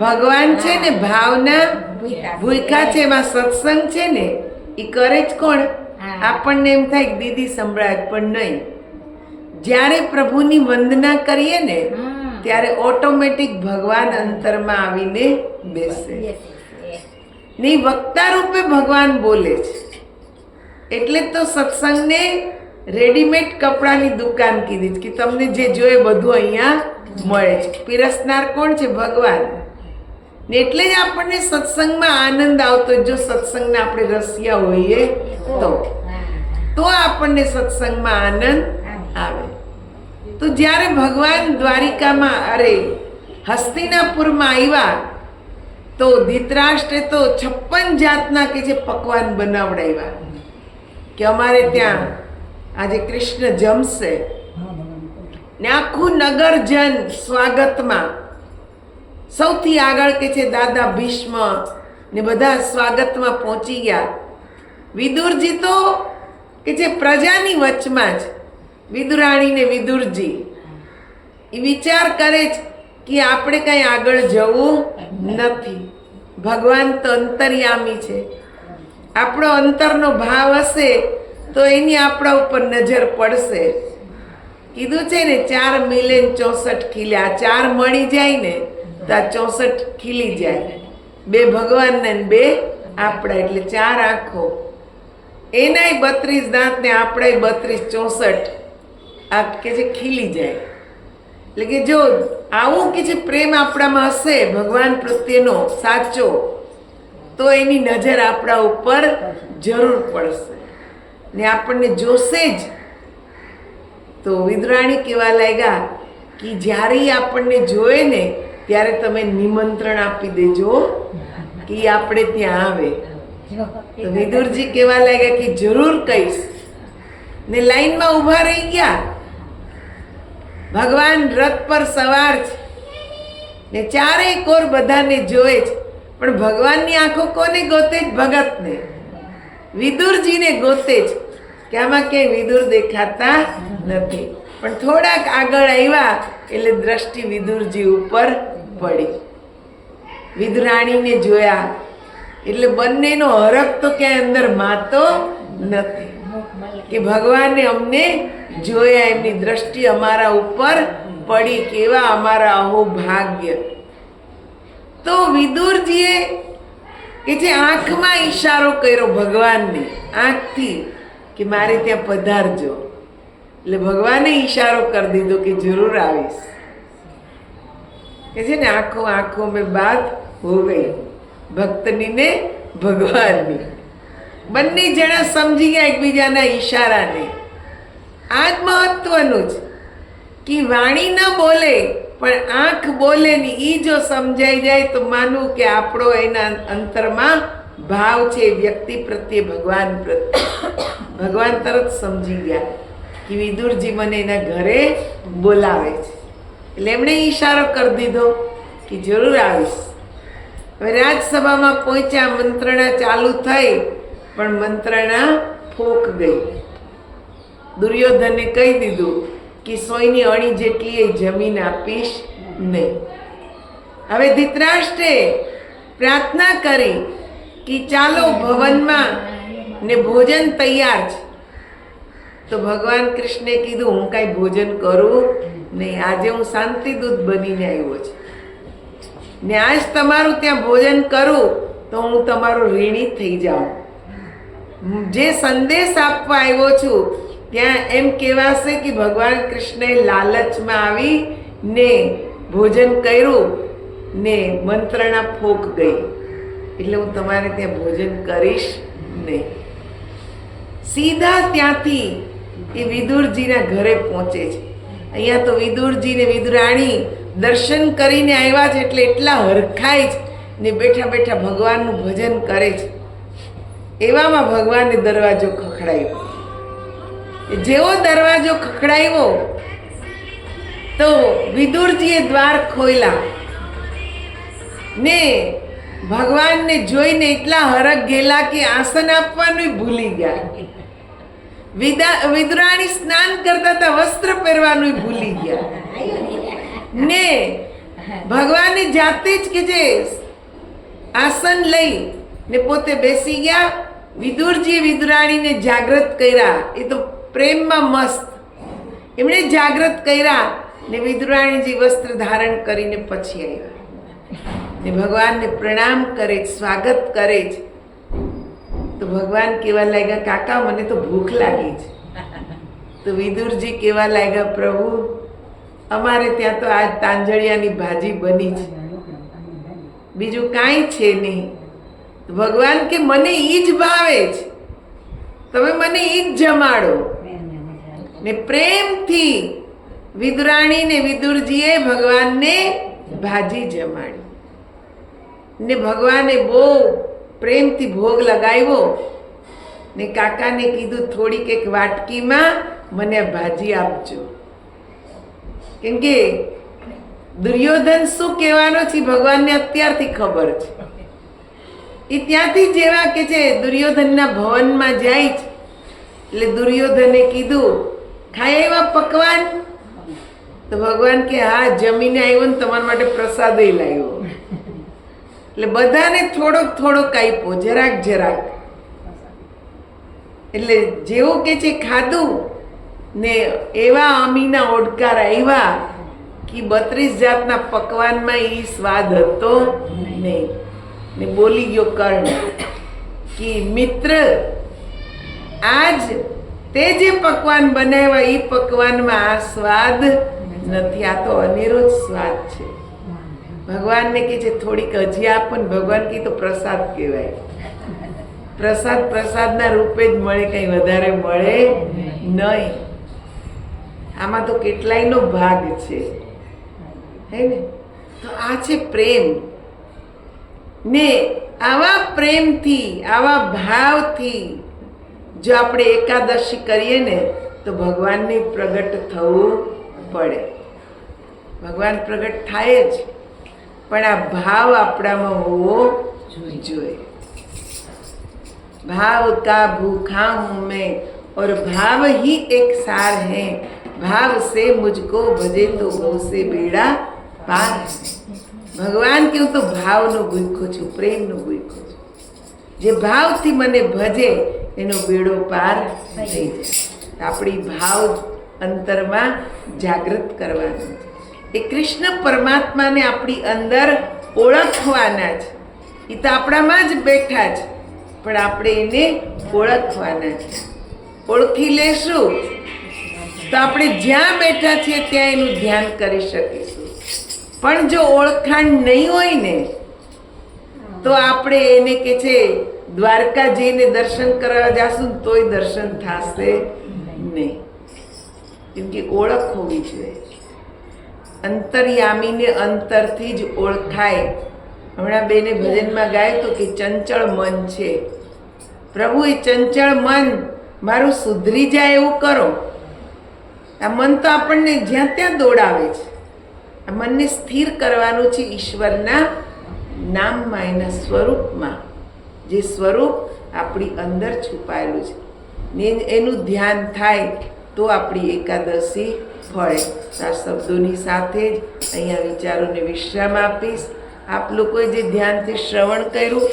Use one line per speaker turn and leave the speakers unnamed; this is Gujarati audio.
ભગવાન છે ને ભાવના ભૂખા છે એમાં સત્સંગ છે ને એ કરે જ કોણ? આપણને એમ થાય કે દીદી સંભળાય પણ નહીં. જ્યારે પ્રભુની વંદના કરીએ ને ત્યારે ઓટોમેટિક ભગવાન અંતરમાં આવીને બેસે. ને વક્તા રૂપે ભગવાન બોલે છે. એટલે તો સત્સંગને રેડીમેડ કપડાની દુકાન કીધી કે તમને જે જોઈએ બધું અહીંયા મળે છે. પીરસનાર કોણ છે? ભગવાન. ને એટલે જ આપણને સત્સંગમાં આનંદ આવતો. જો સત્સંગને આપણે રસિયા હોઈએ તો. તો આપણને સત્સંગમાં આનંદ આવે. તો જ્યારે ભગવાન દ્વારિકામાં, અરે, હસ્તિનાપુરમાં આવ્યા, તો ધીતરાષ્ટ્રે તો છપ્પન જાતના કે જે પકવાન બનાવડાવ્યા. કે અમારે ત્યાં આજે કૃષ્ણ જમશે. ને આખું નગરજન સ્વાગતમાં સૌથી આગળ કે છે દાદા ભીષ્મ ને બધા સ્વાગતમાં પહોંચી ગયા. વિદુરજી તો કે જે પ્રજાની વચમાં જ, વિદુરાણી ને વિદુરજી. એ વિચાર કરે છે કે આપણે કંઈ આગળ જવું નથી. ભગવાન તો અંતર્યામી છે. આપણો અંતરનો ભાવ હશે તો એની આપણા ઉપર નજર પડશે. કીધું છે ને, ચાર મિલિયન ચોસઠ કિલ્યા ચાર મળી જાય ને તો આ ચોસઠ ખીલી જાય. બે ભગવાનને બે આપણા, એટલે ચાર આંખો. એનાય બત્રીસ દાંત ને આપણાય બત્રીસ ચોસઠ. આ કે છે ખીલી જાય. એટલે કે જો આવું કે જે પ્રેમ આપણામાં હશે, ભગવાન પ્રત્યેનો સાચો, તો એની નજર આપણા ઉપર જરૂર પડશે. ને આપણને જોશે જ. તો વિદ્રાણી કહેવા લાગ્યા કે જ્યારે આપણને જોવે ને ત્યારે તમે નિમંત્રણ આપી દેજો કે આપણે ત્યાં આવે. તો કહેવા લાગ્યા કે જરૂર કહીશ. ને લાઈનમાં ઊભા રહી ગયા. ભગવાન રથ પર સવાર છે. ને ચારેય કોર બધાને જોવે છે. પણ ભગવાનની આંખો કોને ગોતે જ ભગતને. વિદુરજીને ગોતે જ કે આમાં ક્યાંય વિદુર દેખાતા નથી. પણ થોડાક આગળ આવ્યા એટલે દ્રષ્ટિ વિદુરજી ઉપર પડી. વિદરાણીને જોયા. એટલે બંનેનો હરખ તો ક્યાંય અંદર માતો નથી. કે ભગવાને અમને જોયા, એમની દ્રષ્ટિ અમારા ઉપર પડી કેવા અમારા અહો ભાગ્ય તો વિદુરજીએ કે જે આંખમાં ઈશારો કર્યો ભગવાનને, આંખથી, કે મારે ત્યાં પધારજો. એટલે ભગવાને ઈશારો કરી દીધો કે જરૂર આવીશ. કે છે ને આંખો આંખો મેં બાત હો ગઈ. ભક્તની ને ભગવાનની. બંને જણા સમજી ગયા એકબીજાના ઈશારાને. આ જ મહત્વનું છે કે વાણી ન બોલે, પણ આંખ બોલે ને એ જો સમજાઈ જાય તો માનવું કે આપણો એના અંતરમાં ભાવ છે, વ્યક્તિ પ્રત્યે ભગવાન પ્રત્યે. ભગવાન તરત સમજી ગયા કે વિદુરજી મને એના ઘરે બોલાવે છે. એટલે એમણે ઈશારો કરી દીધો કે જરૂર આવીશ. હવે રાજસભામાં પહોંચ્યા મંત્રણા ચાલુ થઈ, પણ મંત્રણા ફોક ગઈ. દુર્યોધને કહી દીધું કે સોયની અણી જેટલી એ જમીન આપીશ નહીં હવે ધૃતરાષ્ટ્રે પ્રાર્થના કરી કે ચાલો ભવનમાં ને ભોજન તૈયાર છે. તો ભગવાન કૃષ્ણે કીધું, હું કાંઈ ભોજન કરું નહીં આજે હું શાંતિ દૂત બનીને આવ્યો છું. ને આજ તમારું ત્યાં ભોજન કરું તો હું તમારો ઋણી થઈ જાઉં. જે સંદેશ આપવા આવ્યો છું, ત્યાં એમ કહેવાશે કે ભગવાન કૃષ્ણએ લાલચમાં આવી ને ભોજન કર્યું ને મંત્રણા ફોક ગઈ. એટલે હું તમારે ત્યાં ભોજન કરીશ નહીં સીધા ત્યાંથી એ વિદુરજીના ઘરે પહોંચે છે. અહીંયા તો વિદુરજી ને વિદુરાણી દર્શન કરીને આવ્યા છે એટલે એટલા હરખાય જ ને બેઠા બેઠા ભગવાનનું ભજન કરે છે. એવામાં ભગવાનને દરવાજો ખખડાયો. જેવો દરવાજો ખખડાયો, તો વિદુરજીએ દ્વાર ખોલ્યા. ને ભગવાનને જોઈને એટલા હરખ ગયેલા કે આસન આપવાનું ભૂલી ગયા. વિદુરાણી સ્નાન કરતા હતા, વસ્ત્ર પહેરવાનું ભૂલી ગયા. ને ભગવાનની જાતે જ કે જે આસન લઈ ને પોતે બેસી ગયા. વિદુરજીએ વિદુરાણીને જાગૃત કર્યા. એ તો પ્રેમમાં મસ્ત. એમણે જાગૃત કર્યા ને વિદુરાણીજી વસ્ત્ર ધારણ કરીને પછી આવ્યા. ને ભગવાનને પ્રણામ કરે જ, સ્વાગત કરે છે તો ભગવાન કેવા લાગ્યા કાકા મને તો ભૂખ લાગી છે. તો વિદુરજી કેવા લાગ્યા પ્રભુ અમારે ત્યાં તો આજ તાંજળિયાની ભાજી બની છે. બીજું કાંઈ છે નહીં. ભગવાન કે મને ઈ જ ભાવે છે. તમે મને ઈ જ જમાડો. ને પ્રેમથી વિદુરાણી ને વિદુરજીએ ભગવાનને ભાજી જમાડી. ને ભગવાને બહુ પ્રેમથી ભોગ લગાવ્યો ને કાકાને કીધું, થોડીક એક વાટકીમાં મને ભાજી આપજો. કેમ કે દુર્યોધન શું કહેવાનો છે ભગવાનને અત્યારથી ખબર છે. એ ત્યાંથી જેવા કે છે, દુર્યોધનના ભવનમાં જાય છે. એટલે દુર્યોધને કીધું, ખાય એવા પકવાન. તો ભગવાન કે, હા, જમીને આવ્યો ને તમારા માટે પ્રસાદ લાવ્યો એટલે બધાને થોડોક થોડોક આપ્યો, જરાક જરાક. એટલે જેવું કે છે ખાધું ને એવા અમીના ઓડકાર આવ્યા કે બત્રીસ જાતના પકવાનમાં એ સ્વાદ હતો નહીં. ને બોલી ગયો કર્ણ કે, મિત્ર, આજ તે જે પકવાન બનાવ્યા એ પકવાનમાં આ સ્વાદ નથી, આ તો અનેરો જ સ્વાદ છે. ભગવાનને કે છે થોડીક હજી આપો ને ભગવાન કે તો પ્રસાદ કહેવાય. પ્રસાદ પ્રસાદના રૂપે જ મળે, કંઈ વધારે મળે નહીં. આમાં તો કેટલાયનો ભાગ છે. હે ને? તો આ છે પ્રેમ. ને આવા પ્રેમથી, આવા ભાવથી જો આપણે એકાદશી કરીએ ને, તો ભગવાનને પ્રગટ થવું પડે. ભગવાન પ્રગટ થાય જ. પણ આ ભાવ આપણામાં હોવો જોઈએ भाव का भूखा हूँ मैं और भाव ही एक सार है भाव से मुझको भजे तो वो से बेड़ा पार है ભગવાન કે હું તો ભાવનો ભૂખો છું પ્રેમનો ભૂખો છું જે ભાવથી મને ભજે એનો બેડો પાર થઈ જાય આપણી ભાવ અંતરમાં જાગૃત કરવાનું છે એ કૃષ્ણ પરમાત્માને આપણી અંદર ઓળખવાના જ. એ તો આપણામાં જ બેઠા છે પણ આપણે એને ઓળખવાના છે. ઓળખી લેશું. તો આપણે જ્યાં બેઠા છીએ ત્યાં એનું ધ્યાન કરી શકીશું. પણ જો ઓળખાણ નહીં હોય ને, તો આપણે એને કે છે, દ્વારકા જઈને દર્શન કરવા જાશું તોય દર્શન થશે નહીં. કેમ કે ઓળખ હોવી જોઈએ. અંતર્યામીને અંતરથી જ ઓળખાય. હમણાં બેને ભજનમાં ગાય તો કે ચંચળ મન છે. પ્રભુ એ ચંચળ મન મારું સુધરી જાય એવું કરો. આ મન તો આપણને જ્યાં ત્યાં દોડાવે છે. આ મનને સ્થિર કરવાનું છે ઈશ્વરના નામમાં એના સ્વરૂપમાં. જે સ્વરૂપ આપણી અંદર છુપાયેલું છે. ને એનું ધ્યાન થાય તો આપણી એકાદશી ફળે. આ શબ્દોની સાથે જ અહીંયા વિચારોને વિશ્રામ આપીશ. આપ લોકોએ જે ધ્યાનથી શ્રવણ કર્યું